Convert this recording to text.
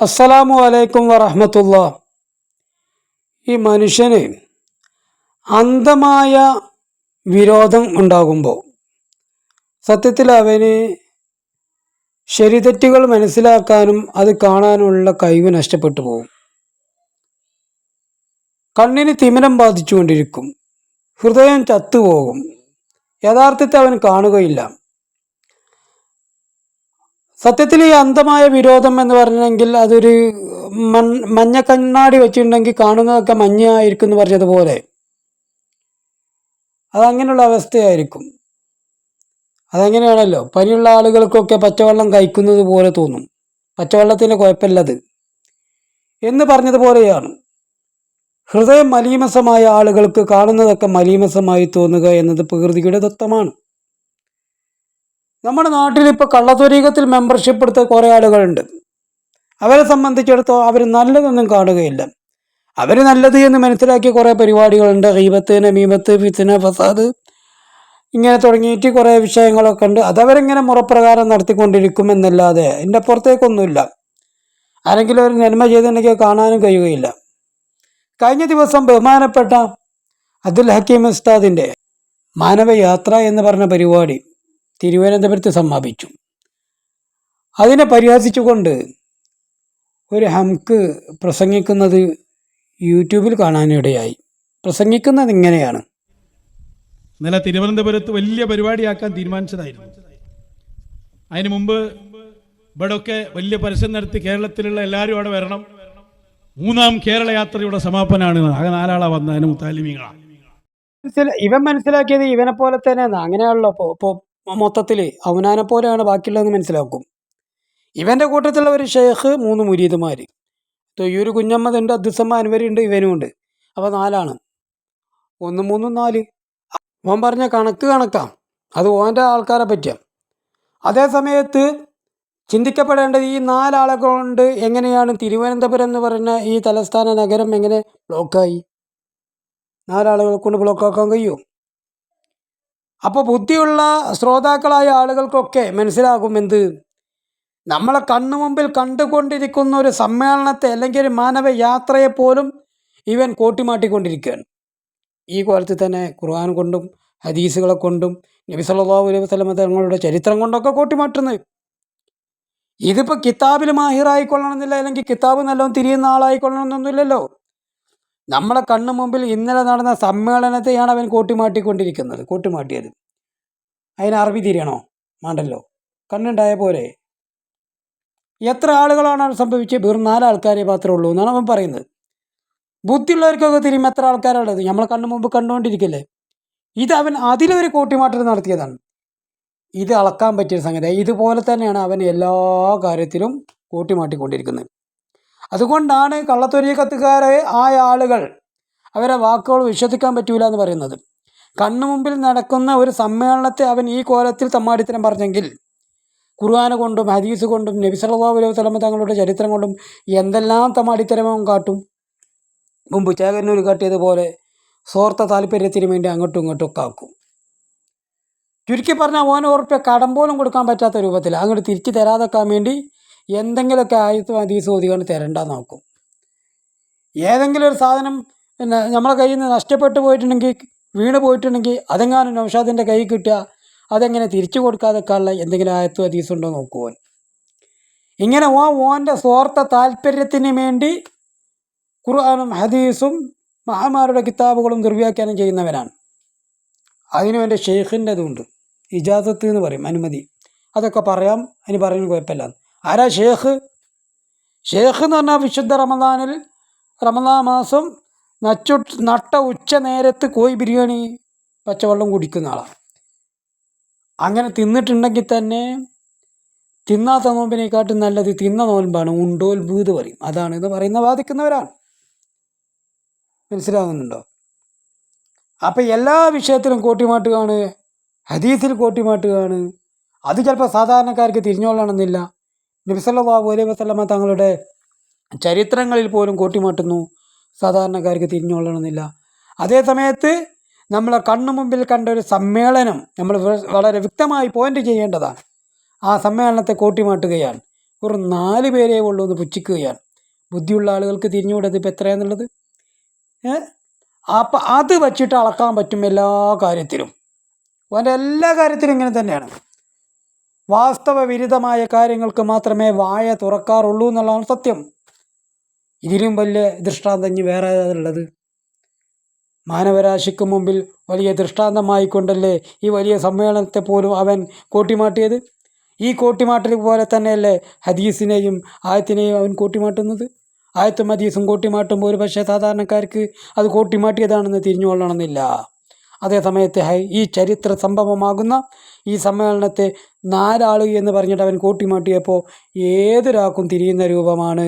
അസ്സലാമു അലൈക്കും വറഹമത്തുള്ള. ഈ മനുഷ്യന് അന്ധമായ വിരോധം ഉണ്ടാകുമ്പോൾ സത്യത്തിൽ അവന് ശരിതെറ്റുകൾ മനസ്സിലാക്കാനും അത് കാണാനുള്ള കഴിവ് നഷ്ടപ്പെട്ടു പോകും. കണ്ണിന് തിമിരം ബാധിച്ചുകൊണ്ടിരിക്കും. ഹൃദയം ചത്തുപോകും. യഥാർത്ഥത്തെ അവൻ കാണുകയില്ല. സത്യത്തിൽ ഈ അന്ധമായ വിരോധം എന്ന് പറഞ്ഞെങ്കിൽ അതൊരു മൺ മഞ്ഞ കണ്ണാടി വെച്ചിട്ടുണ്ടെങ്കിൽ കാണുന്നതൊക്കെ മഞ്ഞയായിരിക്കും എന്ന് പറഞ്ഞതുപോലെ. അതങ്ങനെയുള്ള അവസ്ഥയായിരിക്കും. അതങ്ങനെയാണല്ലോ? പനിയുള്ള ആളുകൾക്കൊക്കെ പച്ചവെള്ളം കഴിക്കുന്നത് പോലെ തോന്നും. പച്ചവെള്ളത്തിന്റെ കുഴപ്പമില്ലത്. എന്ന് പറഞ്ഞതുപോലെയാണ്. ഹൃദയം മലീമസമായ ആളുകൾക്ക് കാണുന്നതൊക്കെ മലീമസമായി തോന്നുക എന്നത് പ്രകൃതിയുടെ ദത്തമാണ് നമ്മുടെ നാട്ടിൽ ഇപ്പോൾ കള്ളത്വരീകത്തിൽ മെമ്പർഷിപ്പ് എടുത്ത കുറേ ആളുകളുണ്ട്. അവരെ സംബന്ധിച്ചിടത്തോളം അവർ നല്ലതൊന്നും കാണുകയില്ല. അവർ നല്ലത് എന്ന് മനസ്സിലാക്കിയ കുറേ പരിപാടികളുണ്ട്. ഹീബത്ത് നമീമത്ത് ഫിത്തന ഫസാദ് ഇങ്ങനെ തുടങ്ങിയിട്ട് കുറേ വിഷയങ്ങളൊക്കെ ഉണ്ട്. അതവരിങ്ങനെ മുറപ്രകാരം നടത്തിക്കൊണ്ടിരിക്കും എന്നല്ലാതെ എന്റെ പുറത്തേക്കൊന്നുമില്ല. ആരെങ്കിലും ഒരു നന്മ ചെയ്തിട്ടുണ്ടെങ്കിൽ കാണാനും കഴിയുകയില്ല. കഴിഞ്ഞ ദിവസം ബഹുമാനപ്പെട്ട അബ്ദുൽ ഹക്കീം ഉസ്താദിന്റെ മാനവയാത്ര എന്ന് പറഞ്ഞ പരിപാടി തിരുവനന്തപുരത്ത് സമാപിച്ചു. അതിനെ പരിഹസിച്ചുകൊണ്ട് ഒരു ഹംക്ക് പ്രസംഗിക്കുന്നത് യൂട്യൂബിൽ കാണാനിടയായി. പ്രസംഗിക്കുന്നത് ഇങ്ങനെയാണ്. ഇന്നലെ തിരുവനന്തപുരത്ത് വലിയ പരിപാടിയാക്കാൻ തീരുമാനിച്ചതായിരുന്നു. അതിന് മുമ്പ് ഇവിടെയൊക്കെ വലിയ പരസ്യം നടത്തി കേരളത്തിലുള്ള എല്ലാവരും അവിടെ വരണം. മൂന്നാം കേരള യാത്രയുടെ സമാപനമാണ് ആകെ നാലാളാ വന്ന അതിന് മുത്താലിമീങ്ങളാണ് ഇവൻ മനസ്സിലാക്കിയത് ഇവനെ പോലെ തന്നെയാണ്. അങ്ങനെയാണല്ലോ മൊത്തത്തിൽ അവനാനെ പോലെയാണ് ബാക്കിയുള്ളതെന്ന് മനസ്സിലാക്കും. ഇവന്റെ കൂട്ടത്തിലുള്ള ഒരു ഷെയ്ഖ് മൂന്ന് മുരീദുമാർ തൊയ്യൂർ കുഞ്ഞമ്മതുണ്ട് അദ്ദുസമ്മ അൻവരുണ്ട് ഇവനും ഉണ്ട്. അപ്പോൾ നാലാണ്. ഒന്ന് മൂന്ന് നാല്. അവൻ പറഞ്ഞ കണക്ക് കണക്കാം അത് ഓന്റെ ആൾക്കാരെ പറ്റിയാണ് അതേ സമയത്ത് ചിന്തിക്കപ്പെടേണ്ടത് ഈ നാലാളെ കൊണ്ട് എങ്ങനെയാണ് തിരുവനന്തപുരം എന്ന് പറഞ്ഞ ഈ തലസ്ഥാന നഗരം എങ്ങനെ ബ്ലോക്കായി നാലാളുകളെ കൊണ്ട് ബ്ലോക്കാക്കാൻ കഴിയുമോ അപ്പോൾ ബുദ്ധിയുള്ള ശ്രോതാക്കളായ ആളുകൾക്കൊക്കെ മനസ്സിലാകും എന്ത്? നമ്മളെ കണ്ണു മുമ്പിൽ കണ്ടുകൊണ്ടിരിക്കുന്ന ഒരു സമ്മേളനത്തെ അല്ലെങ്കിൽ ഒരു മാനവ പോലും ഇവൻ കോട്ടിമാട്ടിക്കൊണ്ടിരിക്കുകയാണ്. ഈ കോലത്തിൽ തന്നെ ഖുർആൻ കൊണ്ടും ഹദീസുകളെ കൊണ്ടും നബി സല്ലല്ലാഹു അലൈഹി വസല്ലമ തങ്ങളുടെ ചരിത്രം കൊണ്ടൊക്കെ കോട്ടിമാറ്റുന്നത് ഇതിപ്പോൾ കിതാബിൽ മാഹിറായിക്കൊള്ളണമെന്നില്ല അല്ലെങ്കിൽ കിതാബ് നല്ലോണം തിരിയുന്ന ആളായിക്കൊള്ളണമെന്നൊന്നുമില്ലല്ലോ. നമ്മളെ കണ്ണു മുമ്പിൽ ഇന്നലെ നടന്ന സമ്മേളനത്തെയാണ് അവൻ കൂട്ടിമാട്ടിക്കൊണ്ടിരിക്കുന്നത് കൂട്ടിമാട്ടിയത് അതിന് അറബി തിരിയണോ? മാണ്ടല്ലോ. കണ്ണുണ്ടായ പോലെ. എത്ര ആളുകളാണ് സംഭവിച്ചത്? വെറും നാല് ആൾക്കാരെ മാത്രമേ ഉള്ളൂ എന്നാണ് അവൻ പറയുന്നത്. ബുദ്ധിയുള്ളവർക്കൊക്കെ തിരിയും എത്ര ആൾക്കാരുള്ളത് നമ്മളെ കണ്ണു മുമ്പ് കണ്ടുകൊണ്ടിരിക്കില്ലേ ഇത് അവൻ അതിലൊരു കോട്ടിമാറ്റം നടത്തിയതാണ്. ഇത് അളക്കാൻ പറ്റിയ സംഗതി. ഇതുപോലെ തന്നെയാണ് അവൻ എല്ലാ കാര്യത്തിലും കൂട്ടിമാട്ടിക്കൊണ്ടിരിക്കുന്നത് അതുകൊണ്ടാണ് കള്ളത്തൊരീക്കത്തുകാരെ ആയ ആളുകൾ അവരെ വാക്കുകൾ വിശ്വസിക്കാൻ പറ്റൂല എന്ന് പറയുന്നത്. കണ്ണു മുമ്പിൽ നടക്കുന്ന ഒരു സമ്മേളനത്തെ അവൻ ഈ കോലത്തിൽ തമ്മാടിത്തരം പറഞ്ഞെങ്കിൽ ഖുർആാന കൊണ്ടും ഹദീസ് കൊണ്ടും നബി സല്ലല്ലാഹു അലൈഹി തങ്ങളുടെ ചരിത്രം കൊണ്ടും എന്തെല്ലാം തമ്മാടിത്തരവും കാട്ടും. മുമ്പ് ചേകന്നൂർ കാട്ടിയതുപോലെ സ്വാർത്ഥ താല്പര്യത്തിന് വേണ്ടി അങ്ങോട്ടും ഇങ്ങോട്ടും ഒക്കെ ആക്കും. ചുരുക്കി പറഞ്ഞാൽ ഓനോർപ്പ് ഉറപ്പ് കടം പോലും കൊടുക്കാൻ പറ്റാത്ത രൂപത്തിൽ അങ്ങോട്ട് തിരിച്ചു തരാതെക്കാൻ വേണ്ടി എന്തെങ്കിലുമൊക്കെ ആയത്ത് ഹദീസ് ഓതികൊണ്ട് തരണ്ട നോക്കും. ഏതെങ്കിലും ഒരു സാധനം പിന്നെ നമ്മളെ കയ്യിൽ നിന്ന് നഷ്ടപ്പെട്ടു പോയിട്ടുണ്ടെങ്കിൽ വീണ് പോയിട്ടുണ്ടെങ്കിൽ അതെങ്ങാനും നൗഷാദിന്റെ കൈ കിട്ടുക. അതെങ്ങനെ തിരിച്ചു കൊടുക്കാതെക്കാനുള്ള എന്തെങ്കിലും ആയത്തും ഹദീസും ഉണ്ടോ നോക്കുവാൻ ഇങ്ങനെ ഓ ഓന്റെ സ്വാർത്ഥ താല്പര്യത്തിന് വേണ്ടി ഖുർആാനും ഹദീസും മഹാമാരുടെ കിതാബുകളും ദുർവ്യാഖ്യാനം ചെയ്യുന്നവരാണ്. അതിനും എന്റെ ഷെയ്ഖിന്റെ അതുണ്ട് ഇജാസത്ത് എന്ന് പറയും അനുമതി. അതൊക്കെ പറയാം അതിന് പറയുന്നത് കുഴപ്പമില്ല. ആരാ ഷേഖ് ഷേഖ് എന്ന് പറഞ്ഞാൽ വിശുദ്ധ റമദാനിൽ റമദാ മാസം നച്ചു നട്ട ഉച്ച നേരത്ത് കോഴി ബിരിയാണി പച്ചവെള്ളം കുടിക്കുന്ന ആളാണ് അങ്ങനെ തിന്നിട്ടുണ്ടെങ്കിൽ തന്നെ തിന്നാത്ത നോമ്പിനെക്കാട്ടും നല്ലത് തിന്ന നോൻപാണ് ഉണ്ടോൽബൂത് പറയും. അതാണ് ഇത് പറയുന്ന വാദിക്കുന്നവരാണ്. മനസ്സിലാകുന്നുണ്ടോ അപ്പം എല്ലാ വിഷയത്തിലും കോട്ടിമാട്ടുകയാണ് ഹദീസിൽ കോട്ടിമാട്ടുകയാണ് അത് ചിലപ്പോൾ സാധാരണക്കാർക്ക് തിരിഞ്ഞോളണമെന്നില്ല. നബിസല്ലാഹു അലൈഹി വസല്ലമ തങ്ങളുടെ ചരിത്രങ്ങളിൽ പോലും കൂട്ടിമാട്ടുന്നു. സാധാരണക്കാർക്ക് തിരിഞ്ഞുകൊള്ളണമെന്നില്ല. അതേ സമയത്ത് നമ്മളെ കണ്ണു മുമ്പിൽ കണ്ട ഒരു സമ്മേളനം നമ്മൾ വളരെ വ്യക്തമായി പോയിന്റ് ചെയ്യേണ്ടതാണ്. ആ സമ്മേളനത്തെ കൂട്ടിമാട്ടുകയാണ്. ഒരു നാല് പേരേ ഉള്ളൂ എന്ന് പുച്ഛിക്കുകയാണ്. ബുദ്ധിയുള്ള ആളുകൾക്ക് തിരിഞ്ഞുകൂടത് ഇപ്പം എത്രയാന്നുള്ളത് അപ്പം അത് വച്ചിട്ട് അളക്കാൻ പറ്റും എല്ലാ കാര്യത്തിലും. അവന്റെ എല്ലാ കാര്യത്തിലും ഇങ്ങനെ തന്നെയാണ്. വാസ്തവ വിരുദ്ധമായ കാര്യങ്ങൾക്ക് മാത്രമേ വായ തുറക്കാറുള്ളൂ എന്നുള്ളതാണ് സത്യം. ഇതിലും വലിയ ദൃഷ്ടാന്തം ഇനി വേറെ ഉള്ളത് മാനവരാശിക്ക് മുമ്പിൽ വലിയ ദൃഷ്ടാന്തമായിക്കൊണ്ടല്ലേ ഈ വലിയ സമ്മേളനത്തെ പോലും അവൻ കോട്ടിമാട്ടിയത്? ഈ കോട്ടിമാട്ടൽ പോലെ തന്നെയല്ലേ ഹദീസിനെയും ആയത്തിനെയും അവൻ കോട്ടിമാട്ടുന്നത്? ആയത്തും ഹദീസും കോട്ടിമാട്ടുമ്പോൾ ഒരു പക്ഷേ സാധാരണക്കാർക്ക് അത് കോട്ടിമാട്ടിയതാണെന്ന് തിരിഞ്ഞുകൊള്ളണമെന്നില്ല. അതേ സമയത്ത് ഹൈ ഈ ചരിത്ര സംഭവമാകുന്ന ഈ സമ്മേളനത്തെ നാലാൾ എന്ന് പറഞ്ഞിട്ട് അവൻ കൂട്ടിമാട്ടിയപ്പോൾ ഏതൊരാൾക്കും തിരിയുന്ന രൂപമാണ്.